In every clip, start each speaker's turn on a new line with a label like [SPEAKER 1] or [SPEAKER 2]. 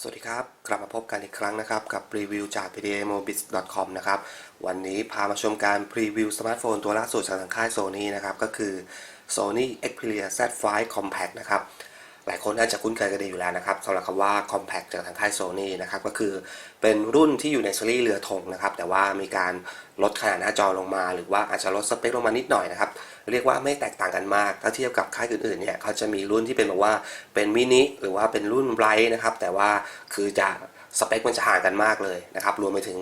[SPEAKER 1] สวัสดีครับ กลับมาพบกันอีกครั้งนะครับ กับรีวิวจาก pdamobis.com นะครับ วันนี้พามาชมการพรีวิวสมาร์ทโฟนตัวล่าสุดจากทางค่าย Sony นะครับ ก็คือ Sony Xperia Z5 Compact นะครับ หลายคนน่าจะคุ้นเคยกันดีอยู่แล้วนะครับสำหรับคำว่า compact จากทางค่าย Sony นะครับก็คือเป็นรุ่นที่อยู่ในซีรีส์เรือธงนะครับแต่ว่ามีการลดขนาดหน้าจอลงมา หรือว่าอาจจะลดสเปคลงมานิดหน่อยนะครับเรียกว่าไม่แตกต่างกันมาก ถ้าเทียบกับค่ายอื่นๆเนี่ยเขาจะมีรุ่นที่เป็นแบบว่าเป็นมินิหรือว่าเป็นรุ่นไบรท์นะครับแต่ว่าคือจะสเปคมันจะห่างกันมากเลยนะครับรวมไปถึง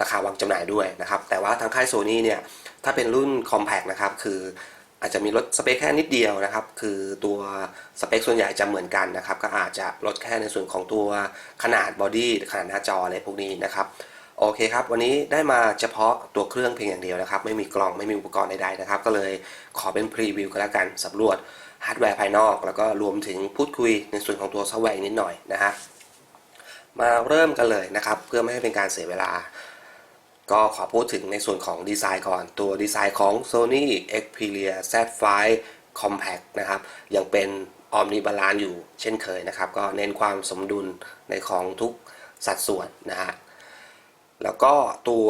[SPEAKER 1] ราคาวางจำหน่ายด้วยนะครับแต่ว่าทางค่าย Sony เนี่ยถ้าเป็นรุ่น compact นะครับคือ อาจจะมีลดสเปคแค่นิดเดียวนะครับ คือตัวสเปคส่วนใหญ่จะเหมือนกันนะครับ ก็อาจจะลดแค่ในส่วนของตัวขนาดบอดี้ขนาดหน้าจออะไรพวกนี้นะครับ โอเคครับ วันนี้ได้มาเฉพาะตัวเครื่องเพียงอย่างเดียวนะครับ ไม่มีกล่องไม่มีอุปกรณ์ใดๆนะครับ ก็เลยขอเป็นพรีวิวกันแล้วกันสำรวจฮาร์ดแวร์ภายนอก แล้วก็รวมถึงพูดคุยในส่วนของตัวซอฟต์แวร์นิดหน่อยนะฮะมาเริ่มกันเลยนะครับ เพื่อไม่ให้เป็นการเสียเวลา ก็ขอพูดถึงในส่วนของดีไซน์ก่อน ตัวดีไซน์ของ Sony Xperia Z5 Compact นะครับ ยังเป็น Omni Balance อยู่เช่นเคยนะครับ ก็เน้นความสมดุลในของทุกสัดส่วนนะฮะ แล้วก็ตัว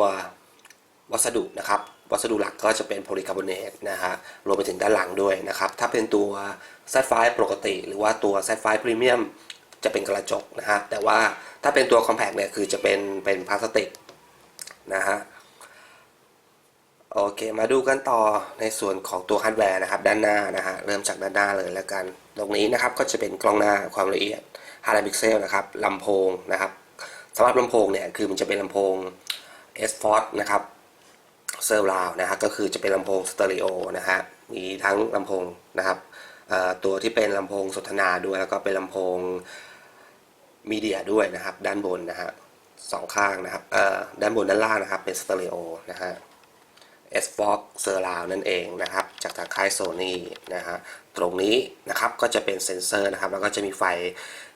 [SPEAKER 1] วัสดุนะครับ วัสดุหลักก็จะเป็นโพลีคาร์บอเนตนะฮะ รวมไปถึงด้านหลังด้วยนะครับ ถ้าเป็นตัว Z5 ปกติ หรือว่าตัว Z5 Premium จะเป็นกระจกนะฮะ แต่ว่าถ้าเป็นตัว Compact เนี่ยคือจะเป็นเป็นพลาสติก นะฮะโอเคมาดูกันต่อในส่วนของตัวฮาร์ดแวร์นะครับด้านหน้านะฮะเริ่มจากด้านหน้าเลยแล้วกัน ตรงนี้นะครับก็จะเป็นกล้องหน้าความละเอียด5ล้านพิกเซลนะครับลำโพงนะครับสำหรับลำโพงเนี่ยคือมันจะเป็นลำโพง S f o r นะครับเซอร์ราวนะฮะก็คือจะเป็นลำโพงสเตอริโอนะฮะมีทั้งลำโพงนะครับตัวที่เป็นลำโพงสนทนาด้วยแล้วก็เป็นลำโพงมีเดียด้วยนะครับ ด้านบนนะฮะ สองข้างนะครับด้านบนด้านล่างนะครับเป็นสเตอริโอนะฮะ S Fox s u r r o u n d นั่นเองนะครับ จากทางค่าย Sony นะฮะตรงนี้นะครับก็จะเป็นเซ็นเซอร์นะครับ แล้วก็จะมีไฟ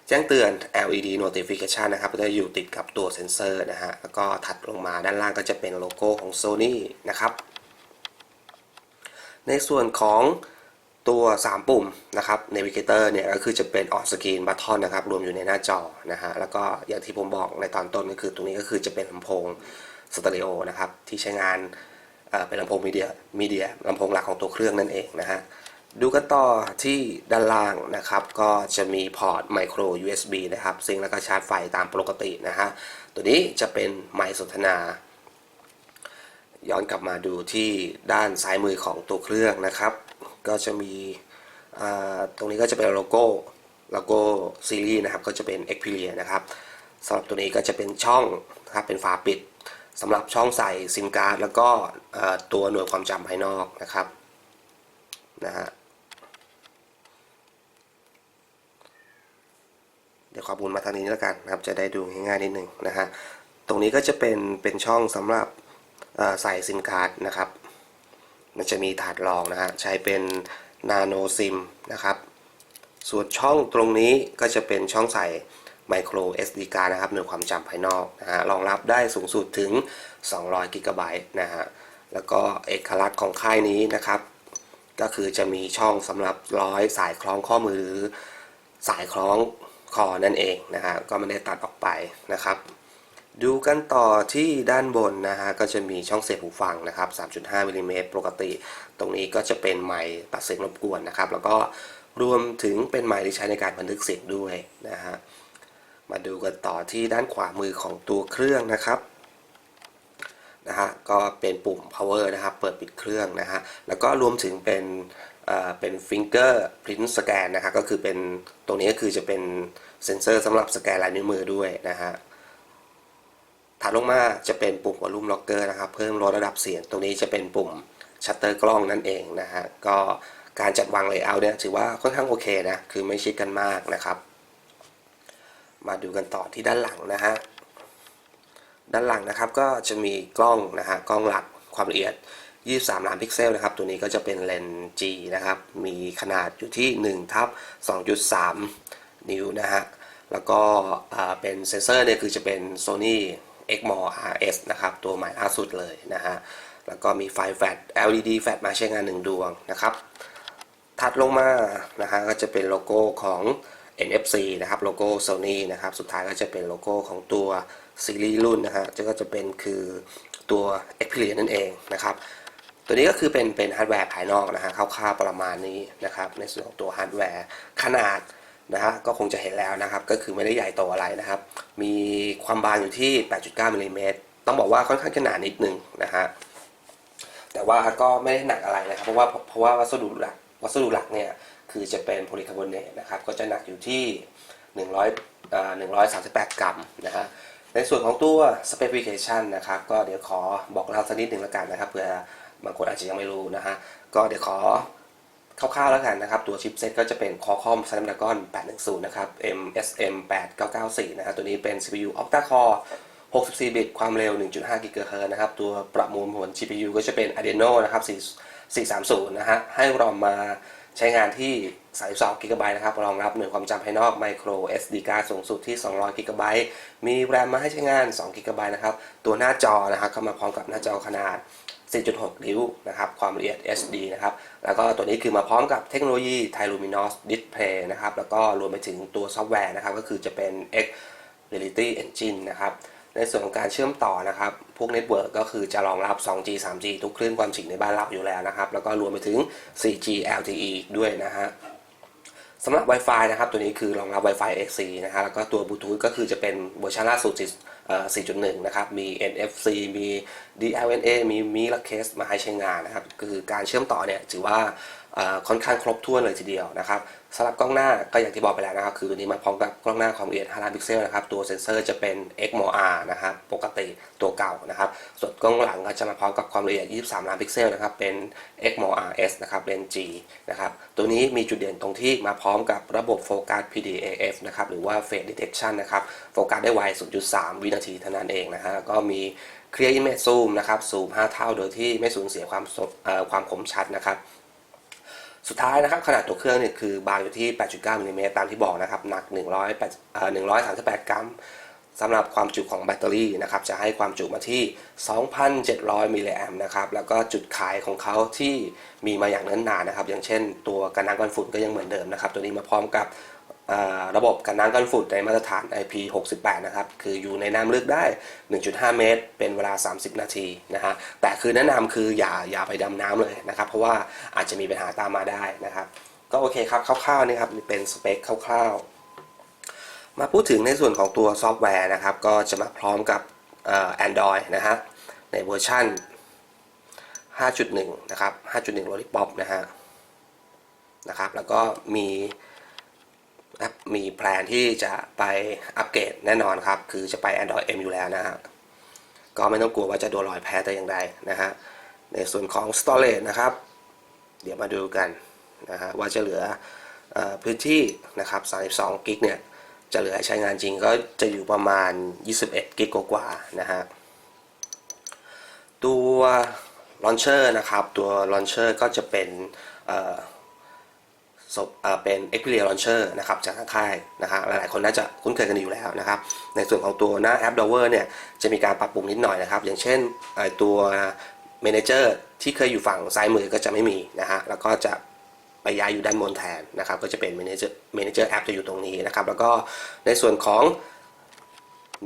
[SPEAKER 1] แจ้งเตือน LED notification นะครับก็จะอยู่ติดกับตัวเซ็นเซอร์นะฮะแล้วก็ถัดลงมาด้านล่างก็จะเป็นโลโก้ของ Sony นะครับ ในส่วนของ ตัว 3 ปุ่มนะครับ Navigator เนี่ยก็คือจะเป็น on screen button นะครับ รวมอยู่ในหน้าจอนะฮะ แล้วก็อย่างที่ผมบอกในตอนต้นก็คือตรงนี้ก็คือจะเป็นลำโพงสเตอริโอนะครับ ที่ใช้งานเเป็นลำโพงมีเดียมีเดียลำโพงหลักของตัวเครื่องนั่นเองนะฮะ ดูกันต่อที่ด้านล่างนะครับ ก็จะมีพอร์ตไมโคร USB นะครับซิงแล้วก็ชาร์จไฟตามปกตินะฮะ ตัวนี้จะเป็นไมค์สนทนาย้อนกลับมาดูที่ด้านซ้ายมือของตัวเครื่องนะครับ ก็จะมีตรงนี้ก็จะเป็นโลโก้โลโก้ซีรีส์นะครับก็จะเป็น Xperia นะครับสำหรับตัวนี้ก็จะเป็นช่องนะครับเป็นฝาปิดสำหรับช่องใส่ซิมการ์ดแล้วก็ตัวหน่วยความจำภายนอกนะครับนะฮะเดี๋ยวขอบุญมาทางนี้แล้วกันนะครับจะได้ดูง่ายๆนิดหนึ่งนะฮะตรงนี้ก็จะเป็นเป็นช่องสำหรับใส่ซิมการ์ดนะครับ มันจะมีถาดรองนะฮะใช้เป็นนาโนซิมนะครับ ส่วนช่องตรงนี้ก็จะเป็นช่องใส่ micro SD card นะครับหน่วยความจำภายนอกนะฮะรองรับได้สูงสุดถึง 200 g b นะฮะแล้วก็เอกลักษณ์ของค่ายนี้นะครับ ก็คือจะมีช่องสำหรับร้อยสายคล้องข้อมือ สายคล้องคอนั่นเองนะฮะก็ไม่ได้ตัดออกไปนะครับ ดูกันต่อที่ด้านบนนะฮะก็จะมีช่องเสียบหูฟังนะครับ 3.5มิลลิเมตรปกติ ตรงนี้ก็จะเป็นไมค์ตัดเสียงรบกวนนะครับ แล้วก็รวมถึงเป็นไมค์ที่ใช้ในการบันทึกเสียงด้วยนะฮะมาดูกันต่อที่ด้านขวามือของตัวเครื่องนะครับนะฮะก็เป็นปุ่ม power นะครับเปิดปิดเครื่องนะฮะแล้วก็รวมถึงเป็นเอ่อเป็น finger print scan นะฮะก็คือเป็นตรงนี้ก็คือจะเป็นเซ็นเซอร์สำหรับสแกนลายนิ้วมือด้วยนะฮะ ถัดลงมาจะเป็นปุ่ม volume locker นะครับ เพิ่มลดระดับเสียง ตรงนี้จะเป็นปุ่มชัตเตอร์กล้องนั่นเองนะฮะ ก็การจัดวาง layout เนี่ยถือว่าค่อนข้างโอเคนะ คือไม่ชิดกันมากนะครับ มาดูกันต่อที่ด้านหลังนะฮะ ด้านหลังนะครับก็จะมีกล้องนะฮะ กล้องหลักความละเอียด 23 ล้านพิกเซลนะครับ ตัวนี้ก็จะเป็นเลนส์ G นะครับ มีขนาดอยู่ที่1ทับ2.3 นิ้วนะฮะ แล้วก็เป็นเซนเซอร์เนี่ยคือจะเป็น Sony Exmor RS นะครับตัวใหม่ล่าสุดเลยนะฮะแล้วก็มีไฟแฟลช LED แฟลชมาใช้งาน 1 ดวงนะครับถัดลงมานะฮะก็จะเป็นโลโก้ของ NFC นะครับโลโก้ Sony นะครับสุดท้ายก็จะเป็นโลโก้ของตัวซีรีส์รุ่นนะฮะก็จะเป็นคือตัว Xperia นั่นเองนะครับตัวนี้ก็คือเป็นเป็นฮาร์ดแวร์ภายนอกนะฮะคร่าวๆประมาณนี้นะครับในส่วนของตัวฮาร์ดแวร์ขนาด นะฮะก็คงจะเห็นแล้วนะครับ ก็คือไม่ได้ใหญ่โตอะไรนะครับ มีความบางอยู่ที่ 8.9มิลลิเมตรต้องบอกว่าค่อนข้างจะหนานิดนึงนะฮะแต่ว่าก็ไม่ได้หนักอะไรนะครับ เพราะว่าเพราะว่าวัสดุหลักวัสดุหลักเนี่ยคือจะเป็นโพลีคาร์บอเนตนะครับก็จะหนักอยู่ที่100อ่อ138 กรัมนะฮะในส่วนของตัว specification นะครับ ก็เดี๋ยวขอบอกเล่าสักนิดหนึ่งล้วกันนะครับเผื่อบางคนอาจจะยังไม่รู้นะฮะก็เดี๋ยวขอ คร่าวๆแล้วกันนะครับ ตัวชิปเซ็ตก็จะเป็น Qualcomm Snapdragon 810 นะครับ MSM 8994 นะฮะตัวนี้เป็น CPU Octa Core 64 บิต ความเร็ว 1.5 GHz นะครับ ตัวประมวลผล GPU ก็จะเป็น Adreno นะครับ4 430 นะฮะ ให้รอมมาใช้งานที่ 32 GB นะครับ รองรับหน่วยความจำภายนอก Micro SD card สูงสุดที่ 200 GB มี RAM มาให้ใช้งาน 2 GB นะครับ ตัวหน้าจอนะครับก็มาพร้อมกับหน้าจอขนาด 4.6 นิ้วนะครับ ความละเอียด HD นะครับ แล้วก็ตัวนี้คือมาพร้อมกับเทคโนโลยี Thai Luminos Display นะครับ แล้วก็รวมไปถึงตัวซอฟต์แวร์นะครับ ก็คือจะเป็น X Reality Engine นะครับ ในส่วนของการเชื่อมต่อนะครับ พวกเน็ตเวิร์กก็คือจะรองรับ 2G 3G ทุกคลื่นความถี่ในบ้านเราอยู่แล้วนะครับ แล้วก็รวมไปถึง 4G LTE ด้วยนะฮะสำหรับ Wi-Fi นะครับ ตัวนี้คือรองรับ Wi-Fi XC นะฮะแล้วก็ตัว Bluetooth ก็คือจะเป็นเวอร์ชันล่าสุด4.1 นะครับ มี NFC มี DLNA มี Mirrorless มาให้ใช้งานนะครับ คือการเชื่อมต่อเนี่ยถือว่าค่อนข้างครบถ้วนเลยทีเดียวนะครับสำหรับกล้องหน้าก็อย่างที่บอกไปแล้วนะครับ คือตัวนี้มาพร้อมกับกล้องหน้าความละเอียด5ล้านพิกเซลนะครับ ตัวเซ็นเซอร์จะเป็น XMOR นะครับ ปกติตัวเก่านะครับ ส่วนกล้องหลังก็จะมาพร้อมกับความละเอียด 23 ล้านพิกเซลนะครับ เป็น XMOR S นะครับเลนส์ G นะครับ ตัวนี้มีจุดเด่นตรงที่มาพร้อมกับระบบโฟกัส PDAF นะครับ หรือว่า Face Detection นะครับ โฟกัสได้ไว 0.3 วินาทีเท่านั้นเองนะฮะ ก็มี แล้วก็มี Clear Image Zoom นะครับซูม5 เท่าโดยที่ไม่สูญเสียความความคมชัดนะครับ สุดท้ายนะครับขนาดตัวเครื่องเนี่ยคือบางอยู่ที่ 8.9มิลลิเมตรตามที่บอกนะครับหนัก 138 กรัมสำหรับความจุของแบตเตอรี่นะครับจะให้ความจุมาที่ 2,700 มิลลิแอมป์นะครับแล้วก็จุดขายของเขาที่มีมาอย่างเนิ่นนานนะครับ อย่างเช่นตัวกันน้ำกันฝุ่นก็ยังเหมือนเดิมนะครับ ตัวนี้มาพร้อมกับ ระบบกันน้ำกันฝุ่นในมาตรฐาน IP68 นะครับ คืออยู่ในน้ำลึกได้ 1.5 เมตร เป็นเวลา 30 นาทีนะฮะ แต่คือแนะนำคืออย่าอย่าไปดำน้ำเลยนะครับ เพราะว่าอาจจะมีปัญหาตามมาได้นะครับ ก็โอเคครับคร่าวๆนี่ครับเป็นสเปคคร่าวๆ มาพูดถึงในส่วนของตัวซอฟต์แวร์นะครับ ก็จะมาพร้อมกับเอ่อ Android นะฮะ ในเวอร์ชัน5.1 นะครับ 5.1 Lollipop นะฮะ นะครับ แล้วก็มี มีแพลนที่จะไปอัปเกรดแน่นอนครับ คือจะไป Android M อยู่แล้วนะฮะก็ไม่ต้องกลัวว่าจะโดนรอยแพ้แต่อย่างใดนะฮะในส่วนของ Storage นะครับ เดี๋ยวมาดูกันนะฮะว่าจะเหลืออพื้นที่นะครับ32กิกเนี่ยจะเหลือให้ใช้งานจริงก็จะอยู่ประมาณ 21กิกกว่าๆนะฮะตัวลอนเชอร์นะครับ ตัวลอนเชอร์ก็จะเป็น เอ่อศพเอ่อเป็น Xperia Launcher นะครับจากทางค่ายนะฮะหลายๆ คนน่าจะคุ้นเคยกันอยู่แล้วนะครับ ในส่วนของตัวหน้าแอป Dower เนี่ยจะมีการปรับปรุงนิดหน่อยนะครับ อย่างเช่นตัว Manager ที่เคยอยู่ฝั่งซ้ายมือก็จะไม่มีนะฮะแล้วก็จะไปย้ายอยู่ด้านบนแทนนะครับ ก็จะเป็น Manager Manager App จะอยู่ตรงนี้นะครับ แล้วก็ในส่วนของ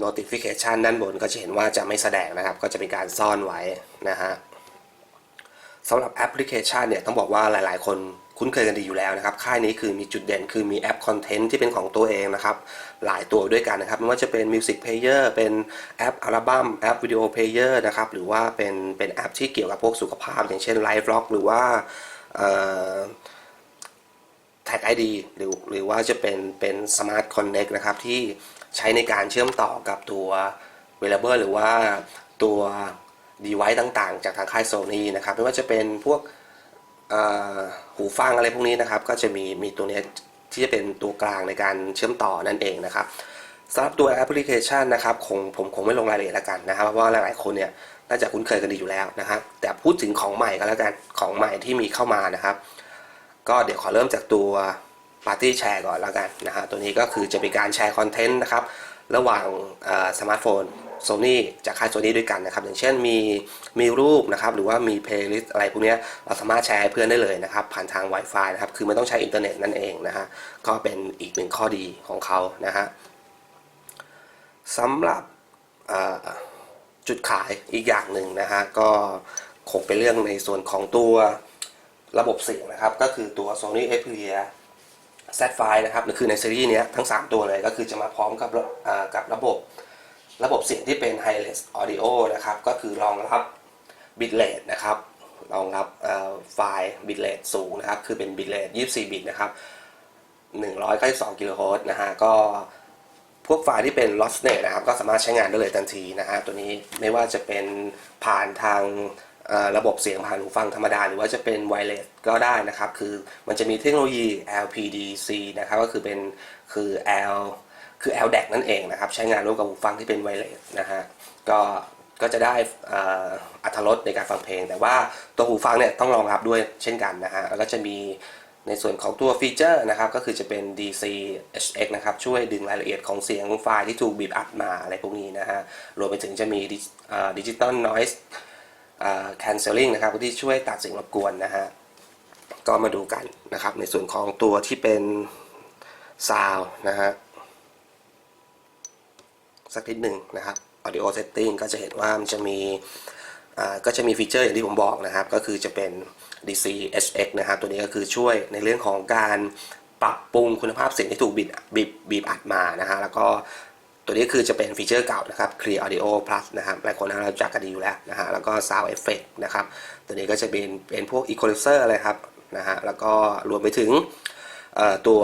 [SPEAKER 1] notification ด้านบนก็จะเห็นว่าจะไม่แสดงนะครับ ก็จะเป็นการซ่อนไว้นะฮะสำหรับแอปพลิเคชันเนี่ยต้องบอกว่าหลาย ๆ คน คุ้นเคยกันดีอยู่แล้วนะครับ ค่ายนี้คือมีจุดเด่นคือมีแอปคอนเทนต์ที่เป็นของตัวเองนะครับ หลายตัวด้วยกันนะครับ ไม่ว่าจะเป็น Music Player เป็นแอปอัลบั้มแอปวิดีโอเพลเยอร์นะครับ หรือว่าเป็นเป็นแอปที่เกี่ยวกับพวกสุขภาพ อย่างเช่นไลฟ์ v ล็อกหรือว่าแท็ก ID หรือหรือว่าจะเป็นเป็น Smart Connect นะครับ ที่ใช้ในการเชื่อมต่อกับตัว Wearable หรือว่าตัว device ต่างๆ จากทางค่าย Sony นะครับ ไม่ว่าจะเป็นพวก หูฟังอะไรพวกนี้นะครับ ก็จะมีมีตัวนี้ที่จะเป็นตัวกลางในการเชื่อมต่อนั่นเองนะครับสำหรับตัวแอปพลิเคชันนะครับคงผมคงไม่ลงรายละเอียดแล้วกันนะครับ เพราะว่าหลายๆคนเนี่ยน่าจะคุ้นเคยกันดีอยู่แล้วนะครับ แต่พูดถึงของใหม่กันแล้วกันของใหม่ที่มีเข้ามานะครับ ก็เดี๋ยวขอเริ่มจากตัว Party Share ก่อนแล้วกันนะฮะตัวนี้ก็คือจะมีการแชร์คอนเทนต์นะครับ ระหว่างสมาร์ทโฟน Sony จากค่าย Sony ด้วยกันนะครับ อย่างเช่นมีมีรูปนะครับ หรือว่ามีเพลย์ลิสต์อะไรพวกนี้เราสามารถแชร์ให้เพื่อนได้เลยนะครับ ผ่านทาง Wi-Fi นะครับ คือไม่ต้องใช้อินเทอร์เน็ตนั่นเองนะฮะก็เป็นอีกหนึ่งข้อดีของเขานะฮะสำหรับจุดขายอีกอย่างหนึ่งนะฮะก็คงเป็นเรื่องในส่วนของตัวระบบเสียงนะครับ ก็คือตัว Sony Xperia Z5 นะครับคือในซีรีส์นี้ทั้ง 3 ตัวเลยก็คือจะมาพร้อมกับกับระบบ ระบบเสียงที่เป็น Wireless Audio นะครับ ก็คือรองรับ bitrate นะครับรองรับไฟล์ bitrate สูงนะครับ คือเป็น bitrate 24 บิตนะครับ192กิโลเฮิรตซ์นะฮะ ก็พวกไฟล์ที่เป็น lossless นะครับ ก็สามารถใช้งานได้เลยทันทีนะฮะ ตัวนี้ไม่ว่าจะเป็นผ่านทางระบบเสียงผ่านหูฟังธรรมดา หรือว่าจะเป็นไวเลสก็ได้นะครับ คือมันจะมีเทคโนโลยี LPDC นะครับ ก็คือเป็นคือ L คือ LDAC นั่นเองนะครับ ใช้งานร่วมกับหูฟังที่เป็นไวเลสนะฮะก็ก็จะได้อัตรสในการฟังเพลง แต่ว่าตัวหูฟังเนี่ยต้องรองรับด้วยเช่นกันนะฮะแล้วก็จะมีในส่วนของตัวฟีเจอร์นะครับ ก็คือจะเป็น DC HX นะครับ ช่วยดึงรายละเอียดของเสียงไฟล์ที่ถูกบีบอัดมาอะไรพวกนี้นะฮะ รวมไปถึงจะมีดิจิตอลนอยส์ cancelling นะครับ ที่ช่วยตัดเสียงรบกวนนะฮะ ก็มาดูกันนะครับ ในส่วนของตัวที่เป็น sound นะฮะ สักนิดหนึ่งนะครับ audio setting ก็จะเห็นว่ามันจะมีก็จะมีฟีเจอร์อย่างที่ผมบอกนะครับ ก็คือจะเป็น DC HX นะครับ ตัวนี้ก็คือช่วยในเรื่องของการปรับปรุงคุณภาพเสียงที่ถูกบีบบีบบีบอัดมานะฮะแล้วก็ตัวนี้คือจะเป็นฟีเจอร์เก่านะครับ Clear Audio Plus นะครับหลายคนน่าจะรู้จักกันดีอยู่แล้วนะฮะแล้วก็ Sound Effect นะครับ ตัวนี้ก็จะเป็นเป็นพวก Equalizer อะไรครับนะฮะแล้วก็รวมไปถึงตัว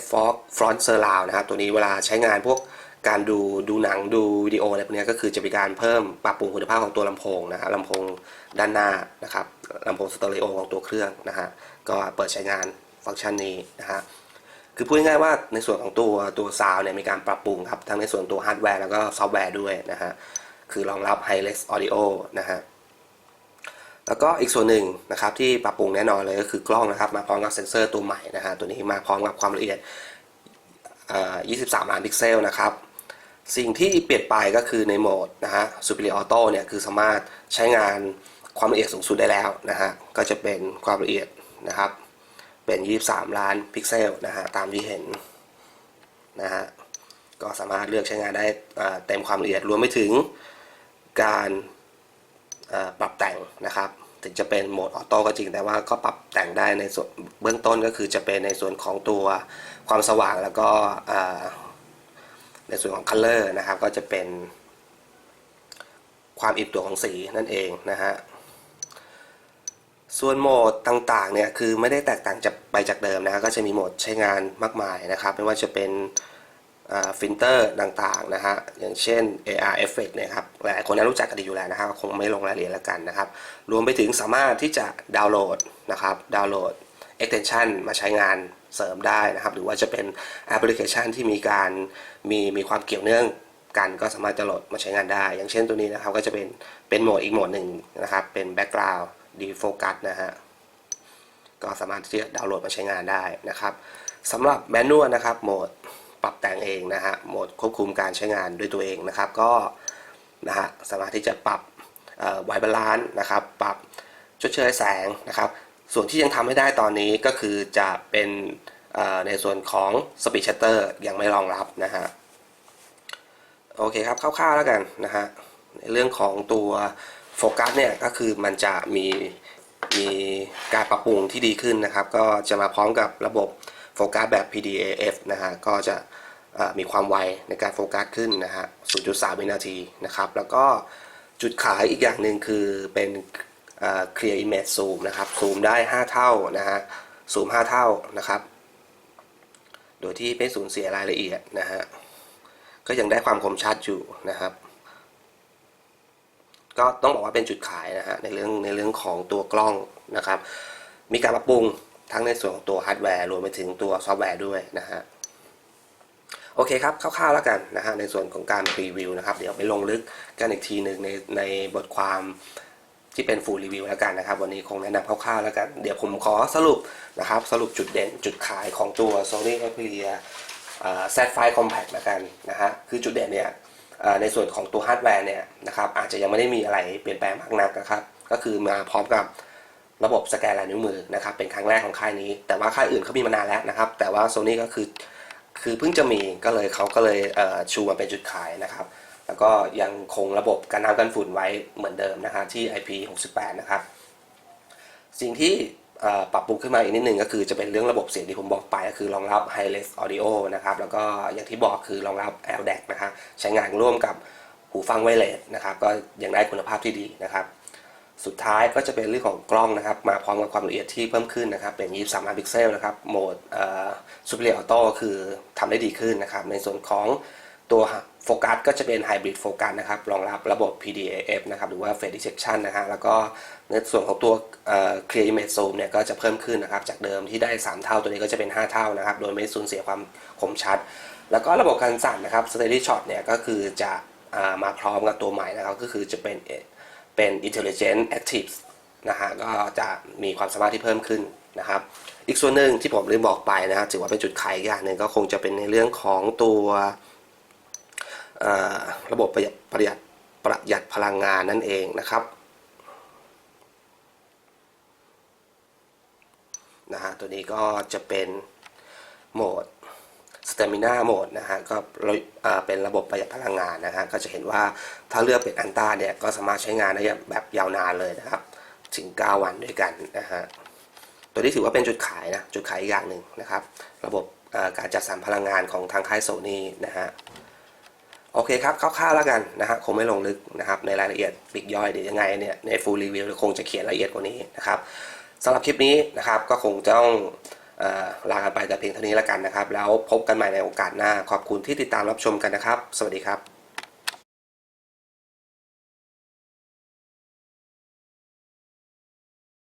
[SPEAKER 1] f f o g Front Surround นะครับ ตัวนี้เวลาใช้งานพวก การดูดูหนังดูวิดีโออะไรพวกนี้ก็คือจะมีการเพิ่มปรับปรุงคุณภาพของตัวลำโพงนะฮะลำโพงด้านหน้านะครับลำโพงสเตอริโอของตัวเครื่องนะฮะก็เปิดใช้งานฟังก์ชันนี้นะฮะคือพูดง่ายๆว่าในส่วนของตัวตัวซาวเนี่ยมีการปรับปรุงครับทั้งในส่วนตัวฮาร์ดแวร์แล้วก็ซอฟต์แวร์ด้วยนะฮะคือรองรับ Hi-Res Audio นะฮะแล้วก็อีกส่วนหนึ่งนะครับที่ปรับปรุงแน่นอนเลยก็คือกล้องนะครับมาพร้อมกับเซ็นเซอร์ตัวใหม่นะฮะตัวนี้มาพร้อมกับความละเอียด23 ล้านพิกเซลนะครับ สิ่งที่เปลี่ยนไปก็คือในโหมดนะฮะ Superior Auto เนี่ยคือสามารถใช้งานความละเอียดสูงสุดได้แล้วนะฮะ ก็จะเป็นความละเอียดนะครับ เป็น 23 ล้านพิกเซลนะฮะ ตามที่เห็นนะฮะ ก็สามารถเลือกใช้งานได้เต็มความละเอียดรวมไปถึงการปรับแต่งนะครับ ถึงจะเป็นโหมดออโต้ก็จริง แต่ว่าก็ปรับแต่งได้ในส่วนเบื้องต้นก็คือจะเป็นในส่วนของตัวความสว่างแล้วก็ ในส่วนของคัลเลอร์นะครับก็จะเป็นความอิ่มตัวของสีนั่นเองนะฮะส่วนโหมดต่างๆเนี่ยคือไม่ได้แตกต่างจากไปจากเดิมนะ ก็จะมีโหมดใช้งานมากมายนะครับ ไม่ว่าจะเป็นฟิลเตอร์ต่างๆนะฮะอย่างเช่น AR Effect เนี่ยครับหลายคนน่ารู้จักกันดีอยู่แล้วนะครับคงไม่ลงรายละเอียดแล้วกันนะครับ รวมไปถึงสามารถที่จะดาวน์โหลดนะครับดาวน์โหลด extension มาใช้งาน เสริมได้นะครับ หรือว่าจะเป็นแอปพลิเคชันที่มีการมีมีความเกี่ยวเนื่องกันก็สามารถจะโหลดมาใช้งานได้ อย่างเช่นตัวนี้นะครับก็จะเป็นเป็นโหมดอีกโหมดหนึ่งนะครับ เป็น background defocus นะฮะก็สามารถที่จะดาวน์โหลดมาใช้งานได้นะครับสำหรับแมนนวลนะครับโหมดปรับแต่งเองนะฮะโหมดควบคุมการใช้งานด้วยตัวเองนะครับ ก็นะฮะสามารถที่จะปรับไวบาลานซ์นะครับ ปรับชดเชยแสงนะครับ ส่วนที่ยังทำไม่ได้ตอนนี้ก็คือจะเป็นในส่วนของ Speed Shutter ยังไม่รองรับนะฮะโอเคครับคร่าวๆแล้วกันนะฮะในเรื่องของตัวโฟกัสเนี่ยก็คือมันจะมีมีการปรับปรุงที่ดีขึ้นนะครับ ก็จะมาพร้อมกับระบบโฟกัสแบบ PDAF นะฮะก็จะมีความไวในการโฟกัสขึ้นนะฮะ 0.3 วินาทีนะครับ แล้วก็จุดขายอีกอย่างหนึ่งคือเป็น Clear Image Zoom นะครับซูมได้ 5 เท่านะฮะซูม 5 เท่านะครับ โดยที่ไม่สูญเสียรายละเอียดนะฮะก็ยังได้ความคมชัดอยู่นะครับ ก็ต้องบอกว่าเป็นจุดขายนะฮะในเรื่องในเรื่องของตัวกล้องนะครับ มีการปรับปรุงทั้งในส่วนของตัวฮาร์ดแวร์รวมไปถึงตัวซอฟต์แวร์ด้วยนะฮะโอเคครับคร่าวๆแล้วกันนะฮะในส่วนของการรีวิวนะครับ เดี๋ยวไปลงลึกกันอีกทีหนึ่งในในบทความ ที่เป็นฟูลรีวิวแล้วกันนะครับ วันนี้คงแนะนำคร่าวๆแล้วกัน เดี๋ยวผมขอสรุปนะครับ สรุปจุดเด่นจุดขายของตัว Sony Xperia Z5 Compact แล้วกันนะฮะคือจุดเด่นเนี่ยในส่วนของตัวฮาร์ดแวร์เนี่ยนะครับอาจจะยังไม่ได้มีอะไรเปลี่ยนแปลงมากนักนะครับ ก็คือมาพร้อมกับระบบสแกนลายนิ้วมือนะครับเป็นครั้งแรกของค่ายนี้ แต่ว่าค่ายอื่นเขามีมานานแล้วนะครับ แต่ว่า Sony ก็คือคือเพิ่งจะมีก็เลยเขาก็เลยชูมาเป็นจุดขายนะครับ แล้วก็ยังคงระบบกันน้ำกันฝุ่นไว้เหมือนเดิมนะครับที่ IP68 นะครับสิ่งที่ปรับปรุงขึ้นมาอีกนิดนึงก็คือจะเป็นเรื่องระบบเสียงที่ผมบอกไปก็คือรองรับ Hi-Res Audio นะครับแล้วก็อย่างที่บอกคือรองรับ LDAC นะครับใช้งานร่วมกับหูฟังไวเลสนะครับก็ยังได้คุณภาพที่ดีนะครับ สุดท้ายก็จะเป็นเรื่องของกล้องนะครับ มาพร้อมกับความละเอียดที่เพิ่มขึ้นนะครับ เป็น 23ล้านพิกเซลนะครับโหมดเอ่อ Super Auto คือทำได้ดีขึ้นนะครับ ในส่วนของตัว โฟกัสก็จะเป็น Hybrid Focus นะครับรองรับระบบ PDAF นะครับหรือว่า Face Detection นะฮะแล้วก็ในส่วนของตัวเอ่อ Clear Image Zoom เนี่ยก็จะเพิ่มขึ้นนะครับจากเดิมที่ได้ 3 เท่าตัวนี้ก็จะเป็น 5 เท่านะครับโดยไม่สูญเสียความคมชัด แล้วก็ระบบการสั่นนะครับ Steady Shot เนี่ยก็คือจะมาพร้อมกับตัวใหม่นะครับก็คือจะเป็นเป็น intelligent active นะฮะก็จะมีความสามารถที่เพิ่มขึ้นนะครับอีกส่วนหนึ่งที่ผมลืมบอกไปนะฮะถือว่าเป็นจุดขายอย่างหนึ่งก็คงจะเป็นในเรื่องของตัว ระบบประหยัดประหยัดประหยัดพลังงานนั่นเองนะครับนะฮะตัวนี้ก็จะเป็นโหมด Stamina Mode นะฮะก็เป็นระบบประหยัดพลังงานนะฮะก็จะเห็นว่าถ้าเลือกเป็นอันต้าเนี่ยก็สามารถใช้งานได้แบบยาวนานเลยนะครับ ถึง 9 วันด้วยกันนะฮะตัวนี้ถือว่าเป็นจุดขายนะ จุดขายอีกอย่างหนึ่งนะครับ ระบบการจัดสรรพลังงานของทางค่ายโซนี่นะฮะ โอเคครับคร่าวๆแล้วกันนะฮะคงไม่ลงลึกนะครับในรายละเอียดปลีกย่อยเดี๋ยวยังไงเนี่ยในฟูลรีวิวคงจะเขียนละเอียดกว่านี้นะครับสำหรับคลิปนี้นะครับก็คงจะต้องอลากันไปแต่เพียงเท่านี้แล้วกันนะครับ แล้วพบกันใหม่ในโอกาสหน้าขอบคุณที่ติดตามรับชมกันนะครับ สวัสดีครับ